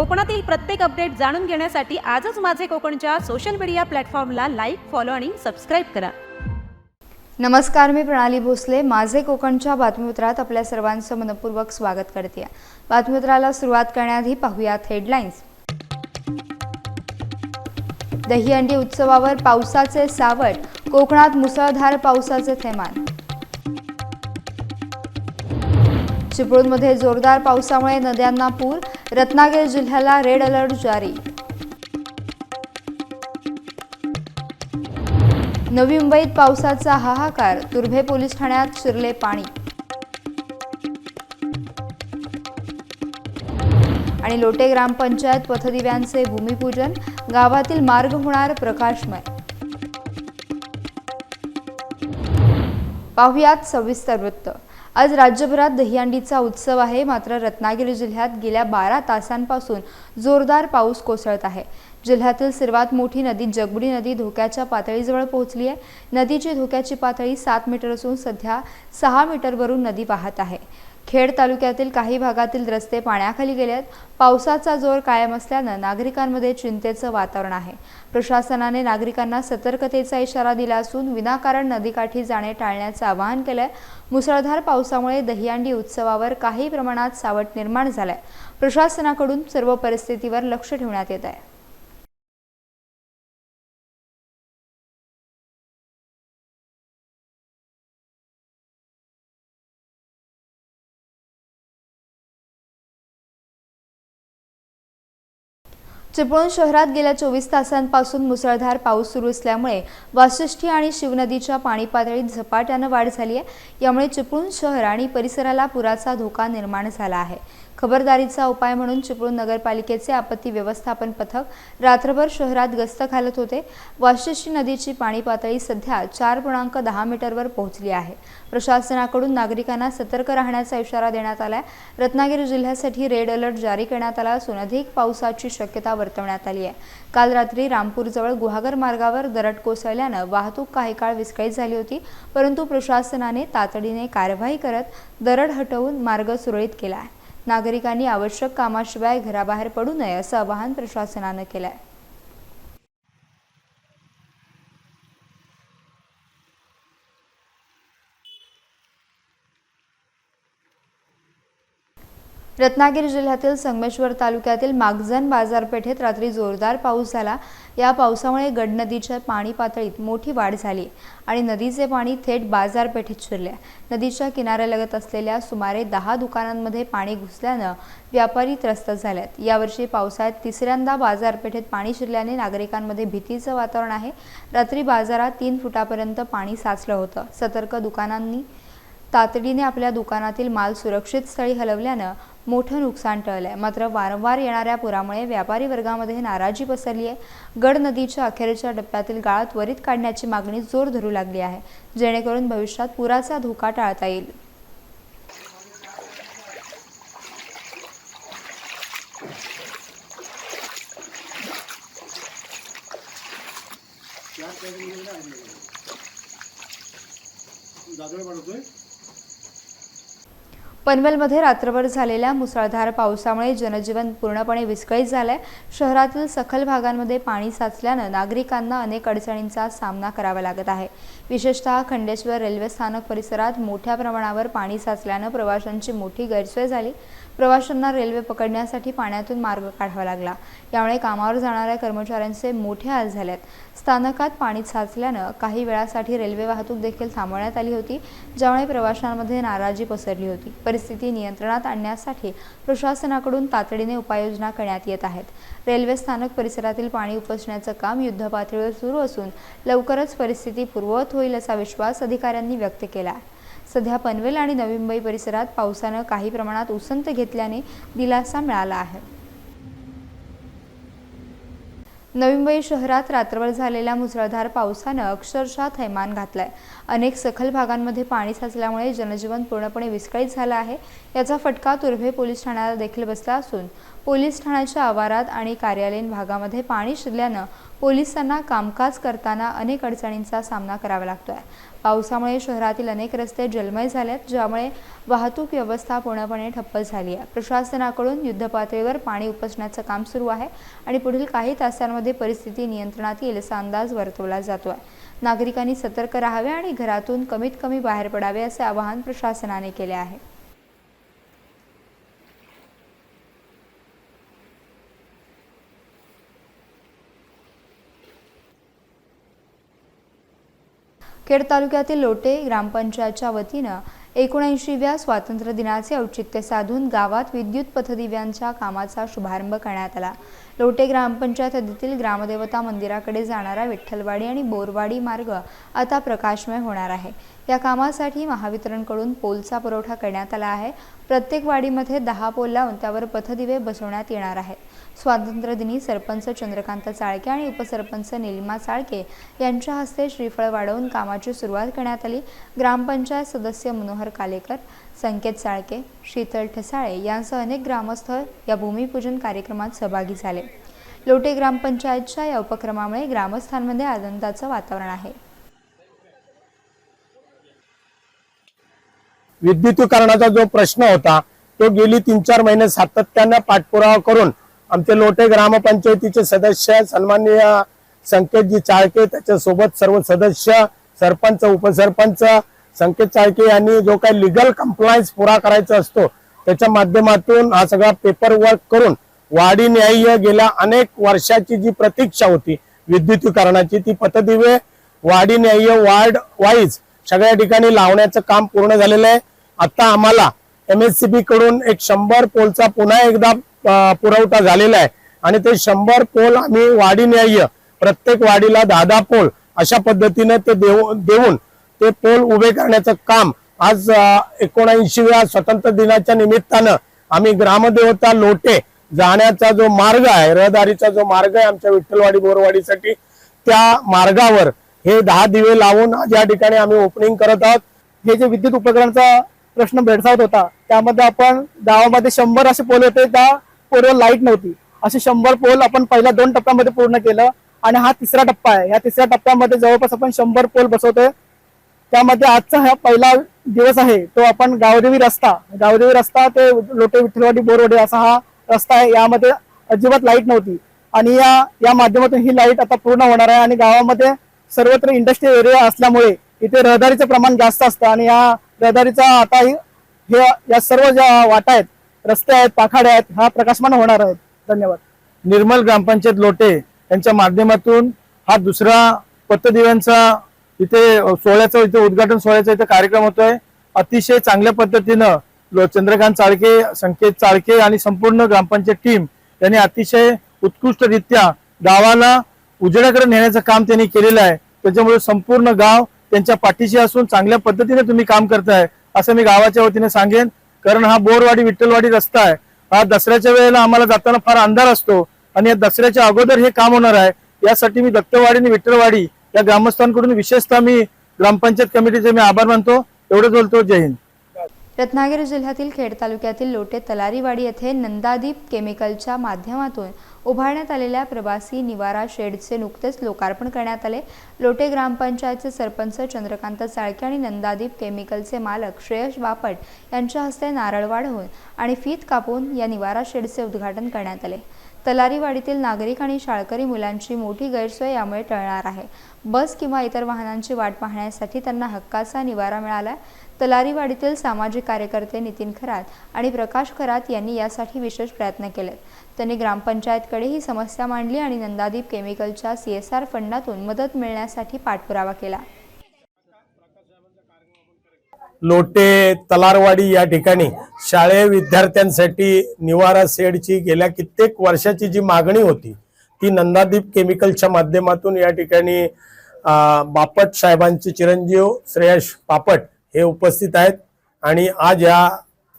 कोकणातील प्रत्येक अपडेट जाणून घेण्यासाठी आजच माझे कोकणच्या सोशल मीडिया प्लॅटफॉर्मला लाईक फॉलो आणि सबस्क्राईब करा. नमस्कार मी प्रणाली भोसले. माझे कोकणच्या बातमीपत्रात आपल्या सर्वांचं मनपूर्वक स्वागत करते. बातमीपत्राला सुरुवात करण्याआधी पाहूयात हेडलाईन्स दहीहंडी उत्सवावर पावसाचे सावट. कोकणात मुसळधार पावसाचे थैमान. चिपळूणमध्ये जोरदार पावसामुळे नद्यांना पूर. रत्नागिरी जिल्ह्याला रेड अलर्ट जारी. नवी मुंबईत पावसाचा हाहाकार तुर्भे पोलीस ठाण्यात शिरले पाणी. आणि लोटे ग्रामपंचायत पथदिव्यांचे भूमिपूजन गावातील मार्ग होणार प्रकाशमय. पाहुयात सविस्तर वृत्त. आज राज्यभरात दहीहंडीचा उत्सव आहे. मात्र रत्नागिरी जिल्ह्यात गेल्या बारा तासांपासून जोरदार पाऊस कोसळत आहे. जिल्ह्यातील सर्वात मोठी नदी जगबुडी नदी धोक्याच्या पातळीजवळ पोहोचली आहे. नदीची धोक्याची पातळी सात मीटर असून सध्या सहा मीटरवरून नदी वाहत आहे. खेड तालुक्यातील काही भागातील रस्ते पाण्याखाली गेले आहेत. पावसाचा जोर कायम असल्यानं नागरिकांमध्ये चिंतेचं वातावरण आहे. प्रशासनाने नागरिकांना सतर्कतेचा इशारा दिला असून विनाकारण नदीकाठी जाणे टाळण्याचं आवाहन केलंय. मुसळधार पावसामुळे दहीहंडी उत्सवावर काही प्रमाणात सावट निर्माण झालाय. प्रशासनाकडून सर्व परिस्थितीवर लक्ष ठेवण्यात येत आहे चिपळूण शहरात गेल्या चोवीस तासांपासून मुसळधार पाऊस सुरू असल्यामुळे वाशिष्ठी आणि शिवनदीच्या पाणी पातळीत झपाट्यानं वाढ झाली आहे. यामुळे चिपळूण शहर आणि परिसराला पुराचा धोका निर्माण झाला आहे. खबरदारीचा उपाय म्हणून चिपळूण नगरपालिकेचे आपत्ती व्यवस्थापन पथक रात्रभर शहरात गस्त घालत होते. वाशिष्ठी नदीची पाणी पातळी सध्या चार पूर्णांक दहा मीटरवर पोहोचली आहे. प्रशासनाकडून नागरिकांना सतर्क राहण्याचा इशारा देण्यात आलाय. रत्नागिरी जिल्ह्यासाठी रेड अलर्ट जारी करण्यात आला असून अधिक पावसाची शक्यता वर्तवण्यात आली आहे. काल रात्री रामपूरजवळ गुहागर मार्गावर दरड कोसळल्यानं वाहतूक काही काळ विस्कळीत झाली होती परंतु प्रशासनाने तातडीने कारवाई करत दरड हटवून मार्ग सुरळीत केला आहे. नागरिकांनी आवश्यक कामाशिवाय घराबाहेर पडू नये असं आवाहन प्रशासनानं केलं आहे रत्नागिरी जिल्ह्यातील संगमेश्वर तालुक्यातील मागजन बाजारपेठेत रात्री जोरदार पाऊस झाला. या पावसामुळे गड नदीच्या पाणी पातळीत मोठी वाढ झाली आणि नदीचे पाणी थेट बाजारपेठेत शिरले. नदीच्या किनाऱ्यालगत असलेल्या सुमारे दहा दुकानांमध्ये पाणी घुसल्यानं व्यापारी त्रस्त झाल्यात यावर्षी पावसाळ्यात तिसऱ्यांदा बाजारपेठेत पाणी शिरल्याने नागरिकांमध्ये भीतीचं वातावरण आहे. रात्री बाजारात तीन फुटापर्यंत पाणी साचलं होतं. सतर्क दुकानांनी तातडीने आपल्या दुकानातील माल सुरक्षित स्थळी हलवल्यानं मोठं नुकसान टळलं आहे मात्र वारंवार येणाऱ्या पुरामुळे व्यापारी वर्गामध्ये नाराजी पसरली आहे. गड नदीच्या अखेरच्या टप्प्यातील गाळ त्वरित काढण्याची मागणी जोर धरू लागली आहे जेणेकरून भविष्यात पुराचा धोका टाळता येईल. पनवेलमध्ये रात्रभर झालेल्या मुसळधार पावसामुळे जनजीवन पूर्णपणे विस्कळीत झालंय. शहरातील सखल भागांमध्ये पाणी साचल्यानं नागरिकांना अनेक अडचणींचा सामना करावा लागत आहे. विशेषतः खंडेश्वर रेल्वे स्थानक परिसरात मोठ्या प्रमाणावर पाणी साचल्यानं प्रवाशांची मोठी गैरसोय झाली. प्रवाशांना रेल्वे पकडण्यासाठी पाण्यातून मार्ग काढावा लागला. यामुळे कामावर जाणाऱ्या कर्मचाऱ्यांचे मोठे हाल झालेत. स्थानकात पाणी साचल्यानं काही वेळासाठी रेल्वे वाहतूक देखील थांबवण्यात आली होती ज्यामुळे प्रवाशांमध्ये नाराजी पसरली होती. परिस्थिती नियंत्रणात आणण्यासाठी प्रशासनाकडून तातडीने उपाययोजना करण्यात येत आहेत. रेल्वे स्थानक परिसरातील पाणी उपसण्याचं काम युद्धपातळीवर सुरू असून लवकरच परिस्थिती पूर्ववत होईल असा विश्वास अधिकाऱ्यांनी व्यक्त केला आहे. सध्या पनवेल आणि नवी मुंबई परिसरात पावसानं काही प्रमाणात उसंत घेतल्याने दिलासा मिळाला आहे. नवी मुंबई शहरात रात्रभर झालेल्या मुसळधार पावसानं अक्षरशः थैमान घातलाय. अनेक सखल भागांमध्ये पाणी साचल्यामुळे जनजीवन पूर्णपणे विस्कळीत झालं आहे. याचा फटका तुर्भे पोलीस ठाण्याला देखील बसला असून पोलीस ठाण्याच्या आवारात आणि कार्यालयीन भागामध्ये पाणी शिरल्यानं पोलिसांना कामकाज करताना अनेक अडचणींचा सामना करावा लागतो आहे पावसामुळे शहरातील अनेक रस्ते जलमय झालेत ज्यामुळे वाहतूक व्यवस्था पूर्णपणे ठप्प झाली आहे. प्रशासनाकडून युद्धपातळीवर पाणी उपसण्याचं काम सुरू आहे आणि पुढील काही तासांमध्ये परिस्थिती नियंत्रणात येईल असा अंदाज वर्तवला जातो आहे नागरिकांनी सतर्क राहावे आणि घरातून कमीत कमी बाहेर पडावे असे आवाहन प्रशासनाने केले आहे. खेड तालुक्यातील लोटे ग्रामपंचायतच्या वतीनं एकोणऐंशीव्या स्वातंत्र्य दिनाचे औचित्य साधून गावात विद्युत पथदिव्यांच्या कामाचा शुभारंभ करण्यात आला. लोटे ग्रामपंचायत हद्दीतील ग्रामदेवता मंदिराकडे जाणारा विठ्ठलवाडी आणि बोरवाडी मार्ग आता प्रकाशमय होणार आहे. या कामासाठी महावितरणकडून पोलचा पुरवठा करण्यात आला आहे. प्रत्येक वाडीमध्ये दहा पोल लावून त्यावर पथदिवे बसवण्यात येणार आहेत. स्वातंत्र्यदिनी सरपंच चंद्रकांत चाळके आणि उपसरपंच निलिमा चाळके यांच्या हस्ते श्रीफळ वाढवून कामाची सुरुवात करण्यात आली. ग्रामपंचायत सदस्य मनोहर कालेकर संकेत चाळके शीतल ठसाळे यांसह अनेक ग्रामस्थ या भूमिपूजन कार्यक्रमात सहभागी झाले. लोटे ग्रामपंचायतच्या या उपक्रमामुळे ग्रामस्थांमध्ये आनंदाचं वातावरण आहे. विद्युतीकरणाचा जो प्रश्न होता तो गेली तीन चार महिने सातत्यानं पाठपुरावा करून आमचे लोटे ग्रामपंचायतीचे सदस्य सन्माननीय संकेतजी चाळके त्याच्यासोबत सर्व सदस्य सरपंच उपसरपंच संकेत चाळके यांनी जो काही लिगल कम्प्लायन्स पुरा करायचा असतो त्याच्या माध्यमातून हा सगळा पेपर वर्क करून वाडी न्याय्य गेल्या अनेक वर्षाची जी प्रतीक्षा होती विद्युतीकरणाची ती पथदिवे वाडी न्याय्य वार्ड वाईज सगळ्या ठिकाणी लावण्याचं काम पूर्ण झालेलं आहे. आता आम्हाला एमएससीबी कडून एक शंभर पोलचा पुन्हा एकदा पुरवठा झालेला आहे. आणि ते शंभर पोल आम्ही वाढी न्याय्य प्रत्येक वाडीला दहा दहा पोल अशा पद्धतीने ते देऊ देऊन ते पोल उभे करण्याचं काम आज एकोणऐंशीव्या स्वतंत्र दिनाच्या निमित्तानं आम्ही ग्रामदेवता लोटे जाण्याचा जो मार्ग आहे रहदारीचा जो मार्ग आहे आमच्या विठ्ठलवाडी बोरवाडीसाठी त्या मार्गावर हे दहा दिवे लावून आज या ठिकाणी आम्ही ओपनिंग करत आहोत. हे जे विद्युत उपकरणाचा प्रश्न भेडसावत होता त्यामध्ये आपण गावामध्ये शंभर असे पोल होते त्या पोलवर लाइट नव्हती. असे शंभर पोल आपण पहिल्या दोन टप्प्यामध्ये पूर्ण केलं. आणि हा तिसरा टप्पा आहे. या तिसऱ्या टप्प्यामध्ये जवळपास आपण शंभर पोल बसवतोय. त्यामध्ये आजचा हा पहिला दिवस आहे. तो आपण गावदेवी रस्ता गावदेवी रस्ता ते लोटे विठ्ठलवाडी बोरवाडी असा हा रस्ता आहे. यामध्ये अजिबात लाइट नव्हती. आणि या या माध्यमातून ही लाइट आता पूर्ण होणार आहे. आणि गावामध्ये सर्वत्र इंडस्ट्रियल एरिया असल्यामुळे इथे रहदारीचं प्रमाण जास्त असतं. आणि या रहदारीचा आता हे या सर्व ज्या वाटा आहेत रस्ते आहेत पाखाडे आहेत हा प्रकाशमान होणार आहेत धन्यवाद. निर्मल ग्रामपंचायत लोटे यांच्या माध्यमातून हा दुसरा पथदिव्यांचा इथे सोहळ्याचा इथे उद्घाटन सोहळ्याचा इथे कार्यक्रम होतोय. अतिशय चांगल्या पद्धतीनं चंद्रकांत चाळके संकेत चाळके आणि संपूर्ण ग्रामपंचायत टीम यांनी अतिशय उत्कृष्टरित्या गावाला उजेडाकडे नेण्याचं काम त्यांनी केलेलं आहे. त्याच्यामुळे संपूर्ण गाव त्यांच्या पाठीशी असून चांगल्या पद्धतीने तुम्ही काम करताय असं मी गावाच्या वतीने सांगेन. कारण हा बोरवाडी विठ्ठलवाडी रस्ता आहे हा दसऱ्याच्या वेळेला आम्हाला जाताना फार अंधार असतो आणि या दसऱ्याच्या अगोदर हे काम होणार आहे. यासाठी मी दत्तवाडी आणि विठ्ठलवाडी या ग्रामस्थांकडून विशेषतः मी ग्रामपंचायत कमिटीचे मी आभार मानतो. एवढंच बोलतो. जय हिंद. रत्नागिरी जिल्ह्यातील खेड तालुक्यातील लोटे तलारीवाडी येथे नंदादीप केमिकलच्या माध्यमातून उभारण्यात आलेल्या प्रवासी निवारा शेडचे नुकतेच लोकार्पण करण्यात आले. लोटे ग्रामपंचायतचे सरपंच चंद्रकांत चाळके आणि नंदादीप केमिकलचे मालक श्रेयश बापट यांच्या हस्ते नारळ वाढवून आणि फीत कापून या निवारा शेडचे उद्घाटन करण्यात आले. तलारीवाडीतील नागरिक आणि शाळकरी मुलांची मोठी गैरसोय यामुळे टळणार आहे. बस किंवा इतर वाहनांची वाट पाहण्यासाठी त्यांना हक्काचा निवारा मिळाला. तलारीवाडीतील सामाजिक कार्यकर्ते नितीन खरात आणि प्रकाश खरात यांनी यासाठी विशेष प्रयत्न केले त्यांनी ग्रामपंचायतकडे ही समस्या मांडली आणि नंदादीप केमिकलच्या सी एस आर फंडातून मदत मिळण्यासाठी पाठपुरावा केला. लोटे तलारवाडी या ठिकाणी शालेय विद्यार्थ्यांसाठी निवारा सेडची गेल्या कित्येक वर्षाची जी मागणी होती ती नंदादीप केमिकलच्या माध्यमातून या ठिकाणी बापट साहेबांचे चिरंजीव श्रेयश बापट हे उपस्थित आहेत. आणि आज या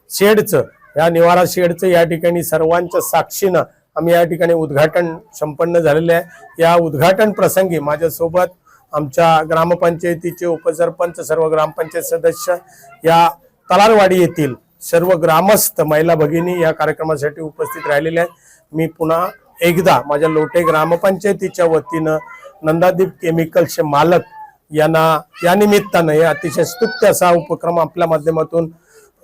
शेडचं या निवारा शेडचं या ठिकाणी सर्वांच्या साक्षीनं आम्ही या ठिकाणी उद्घाटन संपन्न झालेले आहे. या उद्घाटन प्रसंगी माझ्यासोबत आमच्या ग्रामपंचायतीचे उपसरपंच सर्व ग्रामपंचायत सदस्य या तलारवाडी येथील सर्व ग्रामस्थ महिला भगिनी या कार्यक्रमासाठी उपस्थित राहिलेल्या आहेत. मी पुन्हा एकदा माझ्या लोटे ग्रामपंचायतीच्या वतीनं नंदादीप केमिकल्सचे मालक यांना या निमित्तानं हे अतिशय स्तुत्य असा उपक्रम आपल्या माध्यमातून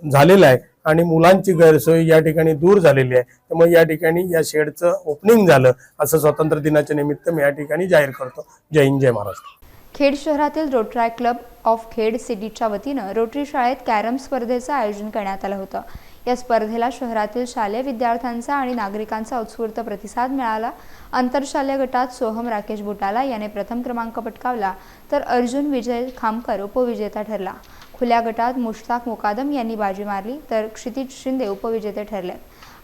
झालेला आहे आणि मुलांची गैरसोय या ठिकाणी दूर झालेली आहे. त्यामुळे या ठिकाणी या शेडचं ओपनिंग झालं असं स्वातंत्र्य दिनाच्या निमित्त मी या ठिकाणी जाहीर करतो. जय हिंद जय महाराष्ट्र. खेड शहरातील रोटराय क्लब ऑफ खेड सिटीच्या वतीनं रोटरी शाळेत कॅरम स्पर्धेचं आयोजन करण्यात आलं होतं. या स्पर्धेला शहरातील शालेय विद्यार्थ्यांचा आणि नागरिकांचा उत्स्फूर्त प्रतिसाद मिळाला. आंतरशालेय गटात सोहम राकेश बुटाला याने प्रथम क्रमांक पटकावला तर अर्जुन विजय खामकर उपविजेता ठरला. खुल्या गटात मुश्ताक मुकादम यांनी बाजी मारली तर क्षितिज शिंदे उपविजेते ठरले.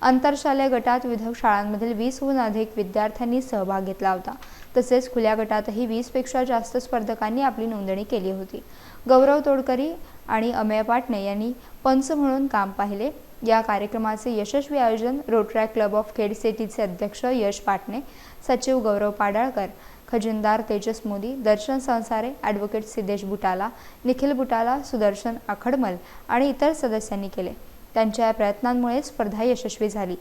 आंतरशालेय गटात विविध शाळांमधील वीसहून अधिक विद्यार्थ्यांनी सहभाग घेतला होता. तसेच खुल्या गटातही वीसपेक्षा जास्त स्पर्धकांनी आपली नोंदणी केली होती. गौरव तोडकरी आणि अमेय पाटणे यांनी पंच म्हणून काम पाहिले. या कार्यक्रमाचे यशस्वी आयोजन रोटरॅक क्लब ऑफ खेड सिटीचे अध्यक्ष यश पाटणे सचिव गौरव पाडाळकर खजिनदार तेजस मोदी दर्शन संसारे ॲडव्होकेट सिद्धेश बुटाला निखिल बुटाला सुदर्शन आखडमल आणि इतर सदस्यांनी केले. त्यांच्या या प्रयत्नांमुळे स्पर्धा यशस्वी झाली.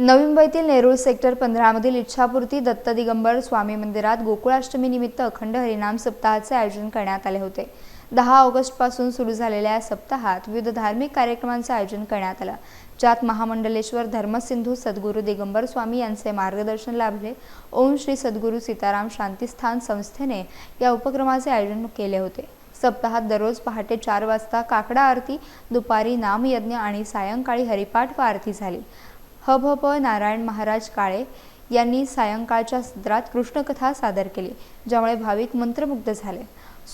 नवी मुंबईतील नेरूळ सेक्टर पंधरामधील इच्छापूर्ती दत्त दिगंबर स्वामी मंदिरात गोकुळाष्टमी निमित्त अखंड हरिनाम सप्ताहाचे आयोजन करण्यात आले होते. दहा ऑगस्टपासून सुरू झालेल्या या सप्ताहात विविध धार्मिक कार्यक्रमांचं आयोजन करण्यात आलं. ज्यात महामंडलेश्वर धर्मसिंधू सद्गुरू दिगंबर स्वामी यांचे मार्गदर्शन लाभले. ओम श्री सद्गुरू सीताराम शांतीस्थान संस्थेने या उपक्रमाचे आयोजन केले होते. सप्ताहात दररोज पहाटे चार वाजता काकडा आरती दुपारी नामयज्ञ आणि सायंकाळी हरिपाठ व आरती झाली. ह भब नारायण महाराज काळे यांनी सायंकाळच्या सत्रात कृष्णकथा सादर केली ज्यामुळे भाविक मंत्रमुग्ध झाले.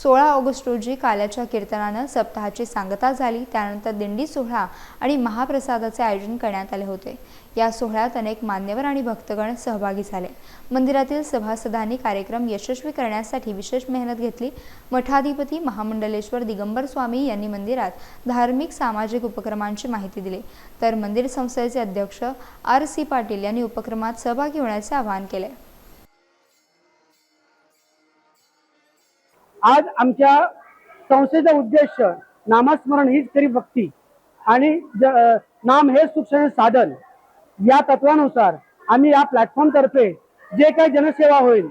सोळा ऑगस्ट रोजी काल्याच्या कीर्तनानं सप्ताहाची सांगता झाली. त्यानंतर दिंडी सोहळा आणि महाप्रसादाचे आयोजन करण्यात आले होते. या सोहळ्यात अनेक मान्यवर आणि भक्तगण सहभागी झाले. मंदिरातील सभासदांनी कार्यक्रम यशस्वी करण्यासाठी विशेष मेहनत घेतली. मठाधिपती महामंडलेश्वर दिगंबर स्वामी यांनी मंदिरात धार्मिक सामाजिक उपक्रमांची माहिती दिली. तर मंदिर संस्थेचे अध्यक्ष आर सी पाटील यांनी उपक्रमात सहभागी होण्याचे आवाहन केले. आज आमच्या संस्थेचा उद्देश नामस्मरण हीच खरी भक्ती. आणि नाम हे सुक्षण साधन. या तत्वानुसार आम्ही या प्लॅटफॉर्म तर्फे जे काही जनसेवा होईल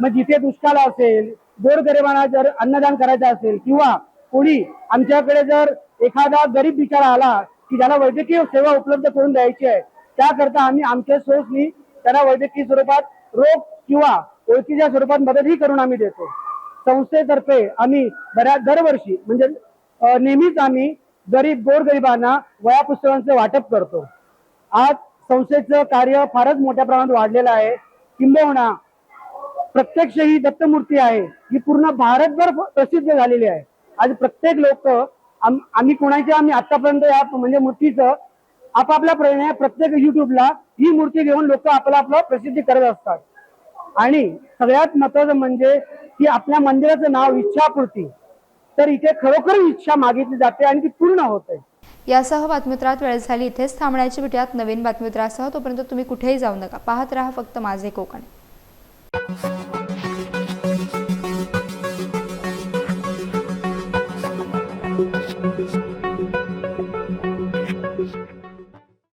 मग जिथे दुष्काळ असेल गोरगरिबांना जर अन्नदान करायचं असेल किंवा कोणी आमच्याकडे जर एखादा गरीब बिचारा आला की ज्याला वैद्यकीय सेवा उपलब्ध करून द्यायची आहे त्याकरता आम्ही आमच्या सोर्सनी त्याला वैद्यकीय स्वरूपात रोग किंवा ओळखीच्या स्वरूपात मदतही करून आम्ही देतो. संस्थेतर्फे आम्ही बऱ्याच दरवर्षी म्हणजे नेहमीच आम्ही गरीब गोरगरिबांना वया पुस्तकांचं वाटप करतो. आज संस्थेचं कार्य फारच मोठ्या प्रमाणात वाढलेलं आहे. किंबहुना प्रत्यक्ष ही दत्तमूर्ती आहे ही पूर्ण भारतभर प्रसिद्ध झालेली आहे. आज प्रत्येक लोक आम्ही कोणाच्या आम्ही आतापर्यंत या म्हणजे मूर्तीचं आपापल्या प्रेरणे प्रत्येक युट्यूबला ही मूर्ती घेऊन लोक आपलं आपलं प्रसिद्धी करत असतात. आणि सगळ्यात महत्वाचं म्हणजे की आपल्या मंदिराचं नाव इच्छापूर्ती. तर इथे खरोखर इच्छा मागितली जाते आणि ती पूर्ण होते. यासह बातमीत्रात वेळ झाली. इथेच थांबण्याची भेटूयात नवीन बातमीत्रासह. तोपर्यंत तुम्ही कुठेही जाऊ नका. पाहत राहा फक्त माझे कोकण.